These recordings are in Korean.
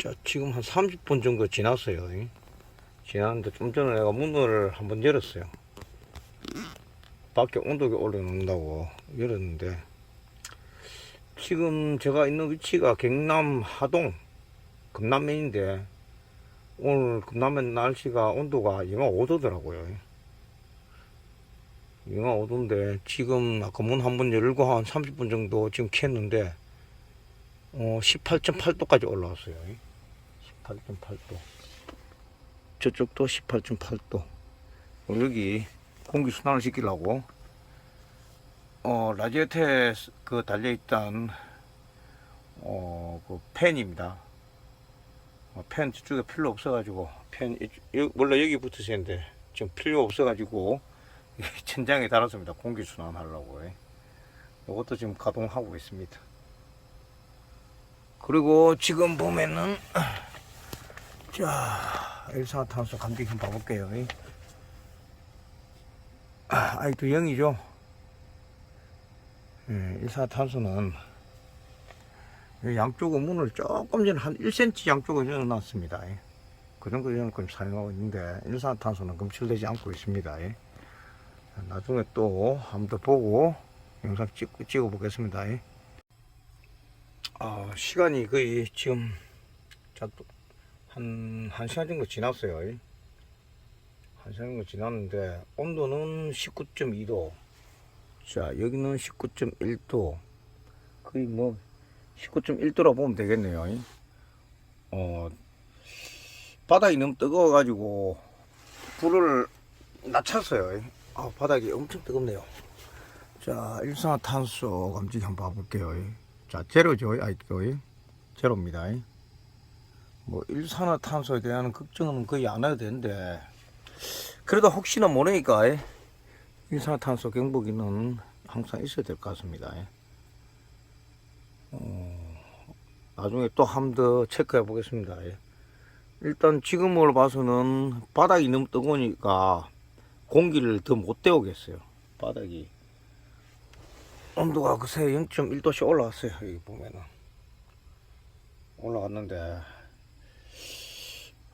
자, 지금 한 30분 정도 지났어요. 이. 지났는데 좀 전에 내가 문을 한번 열었어요. 밖에 온도계 올려놓는다고 열었는데 지금 제가 있는 위치가 경남 하동 금남면인데 오늘 금남면 날씨가 온도가 영하 5도더라고요. 영하 5도인데 지금 아까 문 한 번 열고 한 30분 정도 지금 켰는데 어 18.8도까지 올라왔어요. 18.8도. 저쪽도 18.8도. 여기 공기 순환을 시키려고 어 라디에이터에 그 달려 있던 어 그 팬입니다. 어, 팬 저쪽에 필요 없어가지고 팬 원래 여기 붙으시는데 지금 필요 없어가지고 천장에 달았습니다. 공기 순환 하려고. 이것도 지금 가동하고 있습니다. 그리고 지금 보면은 자 일산화탄소 감지 좀 봐볼게요. 아, 아직도 0이죠. 예, 일산화탄소는 이 양쪽은 문을 조금 전에 한 1cm 양쪽을 열어놨습니다. 예. 그 정도 열어놓고 사용하고 있는데 일산화탄소는 검출되지 않고 있습니다. 예. 나중에 또 한번 더 보고 영상 찍, 찍어 보겠습니다. 예. 아, 시간이 거의 지금 자, 또 한, 한 시간 정도 지났어요. 예. 한 시간 정도 지났는데 온도는 19.2도 자 여기는 19.1도 거의 뭐 19.1도라 보면 되겠네요 이. 어 바닥이 너무 뜨거워 가지고 불을 낮췄어요 이. 아 바닥이 엄청 뜨겁네요 자 일산화탄소 감지 한번 봐볼게요 이. 자 제로죠 아직도 이. 제로입니다 이. 뭐 일산화탄소에 대한 걱정은 거의 안 해도 되는데 그래도 혹시나 모르니까 이. 일산화탄소 경보기는 항상 있어야 될 것 같습니다. 예. 어, 나중에 또 한 번 더 체크해 보겠습니다. 예. 일단 지금으로 봐서는 바닥이 너무 뜨거우니까 공기를 더 못 데우겠어요. 바닥이 온도가 그새 0.1도씩 올라왔어요. 여기 보면은 올라갔는데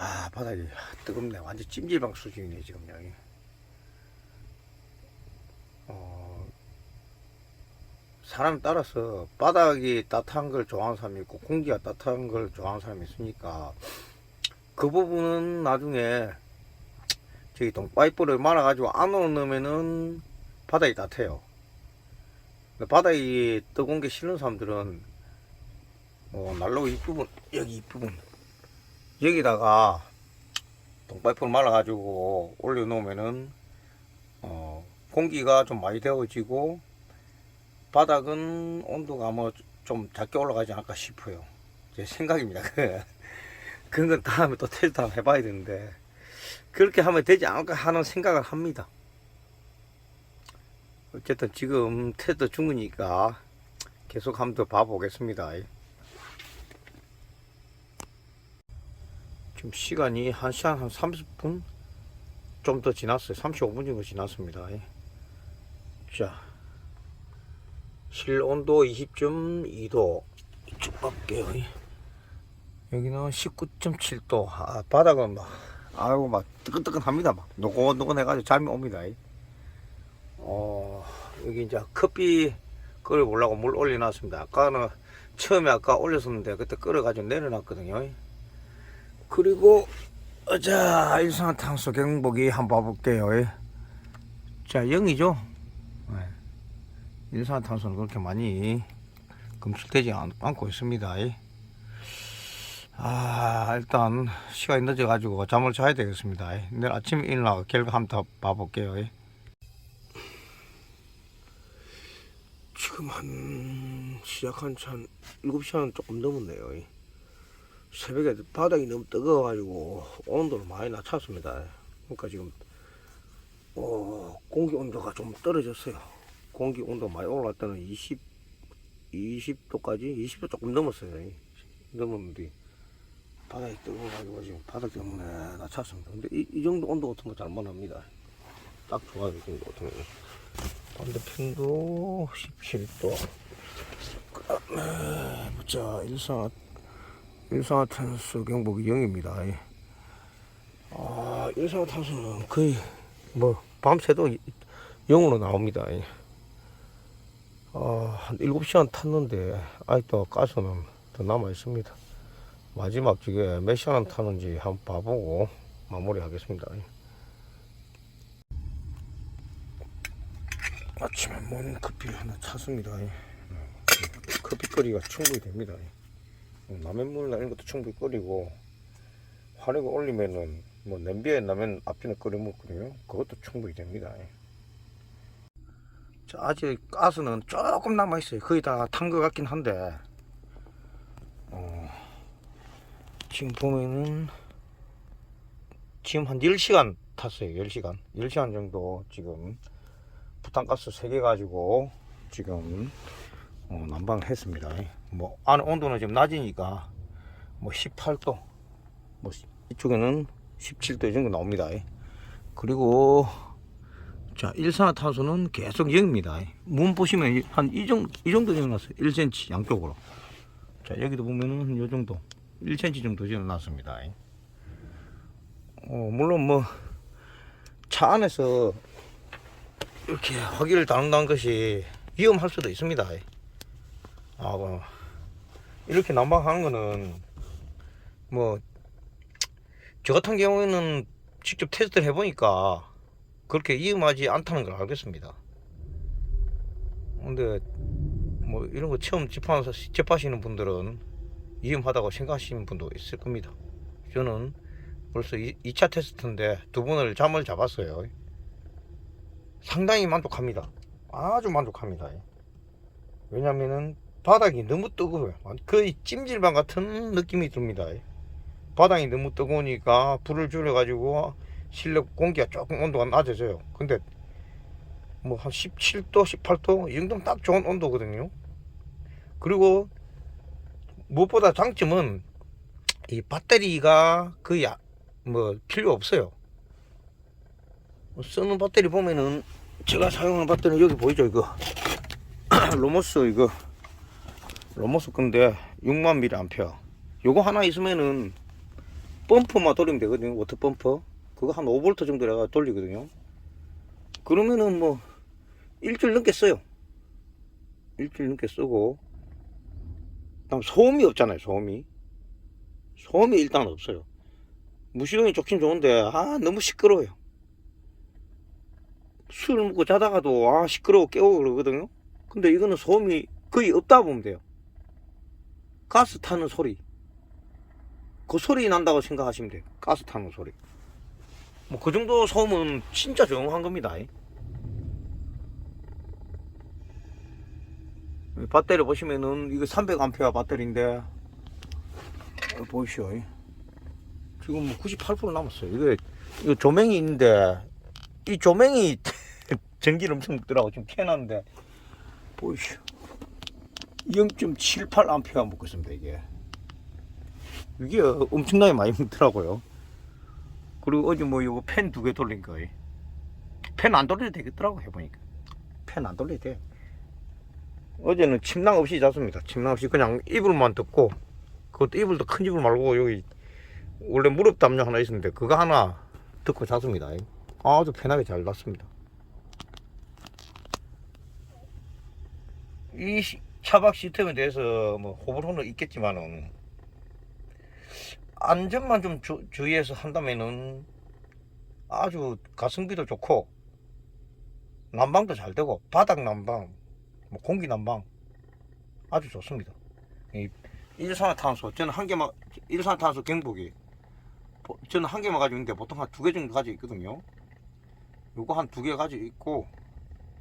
아 바닥이 뜨겁네. 완전 찜질방 수준이네 지금 여기. 어, 사람 따라서 바닥이 따뜻한 걸 좋아하는 사람이 있고 공기가 따뜻한 걸 좋아하는 사람이 있으니까 그 부분은 나중에 저기 동파이프를 말아 가지고 안으로 넣으면은 바닥이 따뜻해요. 바닥이 뜨거운 게 싫은 사람들은 어, 난로 이 부분 여기 이 부분 여기다가 동파이프를 말아가지고 올려놓으면은 어, 공기가 좀 많이 데워지고 바닥은 온도가 뭐좀 작게 올라가지 않을까 싶어요. 제 생각입니다. 그런 건 다음에 또 테스트 한번 해봐야 되는데 그렇게 하면 되지 않을까 하는 생각을 합니다. 어쨌든 지금 테스트 중이니까 계속 한번 더 봐보겠습니다. 지금 시간이 한 시간 한 30분 좀 더 지났어요. 35분 정도 지났습니다. 자, 실온도 20.2도 이쪽 갈게요. 여기는 19.7도. 아, 바닥은 막, 아이고, 막, 뜨끈뜨끈합니다. 막, 노곤노곤해가지고 잠이 옵니다. 어, 여기 이제 커피 끓여보려고 물 올려놨습니다. 아까는, 처음에 아까 올렸었는데, 그때 끓여가지고 내려놨거든요. 그리고, 어, 자, 일산화탄소 경보기 한번 봐볼게요. 예. 자, 0이죠? 일산화탄소는 그렇게 많이 검출되지 않- 않고 있습니다. 예. 아, 일단 시간이 늦어가지고 잠을 자야 되겠습니다. 예. 내일 아침에 일어나 결과 한번 더 봐볼게요. 예. 지금 한 시작한 한 7시간 조금 넘었네요. 예. 새벽에 바닥이 너무 뜨거워가지고 온도를 많이 낮췄습니다. 그러니까 지금 어, 공기 온도가 좀 떨어졌어요. 공기 온도 많이 올라갔다는 20, 20도까지 20도 조금 넘었어요. 넘었는데 바닥이 뜨거워가지고 지금 바닥 때문에 낮췄습니다. 근데 이, 이 정도 온도 같은 거 잘못합니다. 딱 좋아요. 이 정도 같은 거. 반대편도 17도. 그 다음에 보자 일산 일산화탄소 경보기 0입니다. 아, 일산화탄소는 거의 뭐 밤새도 0으로 나옵니다. 아, 한 7시간 탔는데 아직도 가스는 더 남아 있습니다. 마지막 저게 몇 시간 타는지 한번 봐보고 마무리하겠습니다. 아침에 모닝 커피 하나 찼습니다. 커피거리가 충분히 됩니다. 라면물 이런 것도 충분히 끓이고 화력을 올리면은 뭐 냄비에 라면 앞전에 끓여 먹거든요. 그것도 충분히 됩니다. 자, 아직 가스는 조금 남아 있어요. 거의 다 탄 것 같긴 한데 어, 지금 보면은 지금 한 10시간 탔어요. 10시간. 10시간 정도 지금 부탄가스 3개 가지고 지금 어, 난방을 했습니다. 뭐 안에 온도는 좀 낮으니까 뭐 18도 뭐 이쪽에는 17도 정도 나옵니다. 그리고 자 일산화탄소는 계속 0입니다. 문 보시면 한 이 정도 이 정도 지어놨어요. 1cm 양쪽으로. 자 여기도 보면은 이 정도 1cm 정도 지어놨습니다. 어, 물론 뭐 차 안에서 이렇게 화기를 다룬다는 것이 위험할 수도 있습니다. 아, 뭐, 이렇게 난방하는 거는, 뭐, 저 같은 경우에는 직접 테스트를 해보니까 그렇게 위험하지 않다는 걸 알겠습니다. 근데, 뭐, 이런 거 처음 접하시는 분들은 위험하다고 생각하시는 분도 있을 겁니다. 저는 벌써 2, 2차 테스트인데 두 번을 잠을 잡았어요. 상당히 만족합니다. 아주 만족합니다. 왜냐면은 바닥이 너무 뜨거워요. 거의 찜질방 같은 느낌이 듭니다. 바닥이 너무 뜨거우니까 불을 줄여가지고 실내 공기가 조금 온도가 낮아져요. 근데 뭐 한 17도, 18도 이 정도면 딱 좋은 온도거든요. 그리고 무엇보다 장점은 이 배터리가 거의 아- 뭐 필요 없어요. 쓰는 배터리 보면은 제가 사용하는 배터리 여기 보이죠 이거 로모스 이거 로모스 건데 6만 mAh 요거 하나 있으면은 펌프만 돌리면 되거든요. 워터 펌프. 그거 한 5V 정도 내가 돌리거든요. 그러면은 뭐 일주일 넘게 써요. 일주일 넘게 쓰고. 그다음 소음이 없잖아요 소음이. 소음이 일단 없어요. 무시동이 좋긴 좋은데 아 너무 시끄러워요. 술 먹고 자다가도 아 시끄러워 깨우고 그러거든요. 근데 이거는 소음이 거의 없다 보면 돼요 가스 타는 소리. 그 소리 난다고 생각하시면 돼요. 가스 타는 소리. 뭐 그 정도 소음은 진짜 조용한 겁니다. 이 배터리 보시면은 이거 300A 배터리인데 어, 보이시오. 지금 뭐 98% 남았어요. 이거 이거 조명이 있는데 이 조명이 전기를 엄청 먹더라고 지금 켜놨는데 보이시오 0.78A 먹고 있습니다 이게. 이게 엄청나게 많이 먹더라고요. 그리고 어제 뭐 이거 팬두개 돌린 거예요 팬안 돌려도 되겠더라고 해보니까. 팬안 돌려도 돼. 어제는 침낭 없이 잤습니다. 침낭 없이 그냥 이불만 덮고 그것도 이불도 큰 이불 말고 여기 원래 무릎 담요 하나 있었는데 그거 하나 덮고 잤습니다. 아주 편하게 잘 시- 차박 시스템에 대해서 뭐 호불호는 있겠지만은 안전만 좀 주, 주의해서 한다면은 아주 가성비도 좋고 난방도 잘 되고 바닥 난방, 뭐 공기 난방 아주 좋습니다. 이 일산화탄소 저는 한 개만 일산화탄소 경보기 보- 저는 한 개만 가지고 있는데 보통 한 두 개 정도 가지고 있거든요. 요거 한 두 개 가지고 있고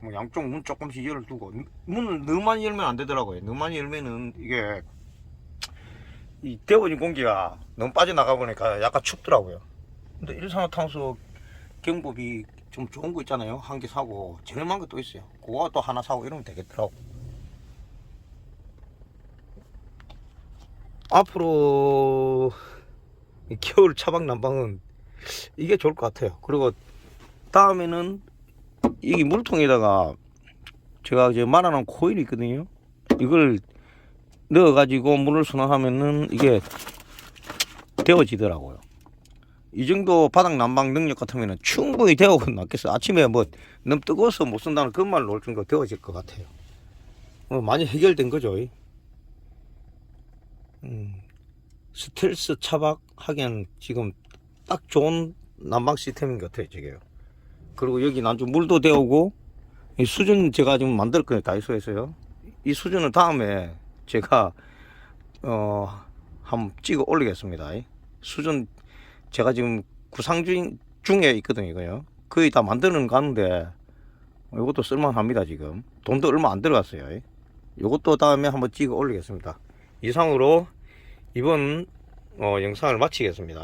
뭐 양쪽 문 조금씩 열어두고 문을 많이 열면 안 되더라고요. 많이 열면은 이게 이 데워진 공기가 너무 빠져나가 보니까 약간 춥더라고요. 근데 일산화탄소 경보비 좀 좋은 거 있잖아요. 한 개 사고 저렴한 것도 있어요. 그거 또 하나 사고 이러면 되겠더라고. 앞으로 이 겨울 차박 난방은 이게 좋을 것 같아요. 그리고 다음에는 이 물통에다가 제가 이제 말아놓은 코일이 있거든요. 이걸 넣어가지고 물을 순환하면은 이게 데워지더라고요. 이 정도 바닥 난방 능력 같으면 충분히 데우고 낫겠어요. 아침에 뭐 너무 뜨거워서 못 쓴다는 그 말로 올 정도 데워질 것 같아요. 어, 많이 해결된 거죠. 이. 음, 스트레스 차박 하기엔 지금 딱 좋은 난방 시스템인 것 같아요. 지금. 그리고 여기 난주 물도 데우고 이 수준 제가 지금 만들 거예요. 다이소에서요. 이 수준은 다음에 제가 어 한번 찍어 올리겠습니다. 이. 수준 제가 지금 구상 중, 중에 있거든요, 이거요. 거의 다 만드는 가는데, 이것도 쓸만합니다, 지금. 돈도 얼마 안 들어갔어요. 이것도 다음에 한번 찍어 올리겠습니다. 이상으로 이번 어, 영상을 마치겠습니다.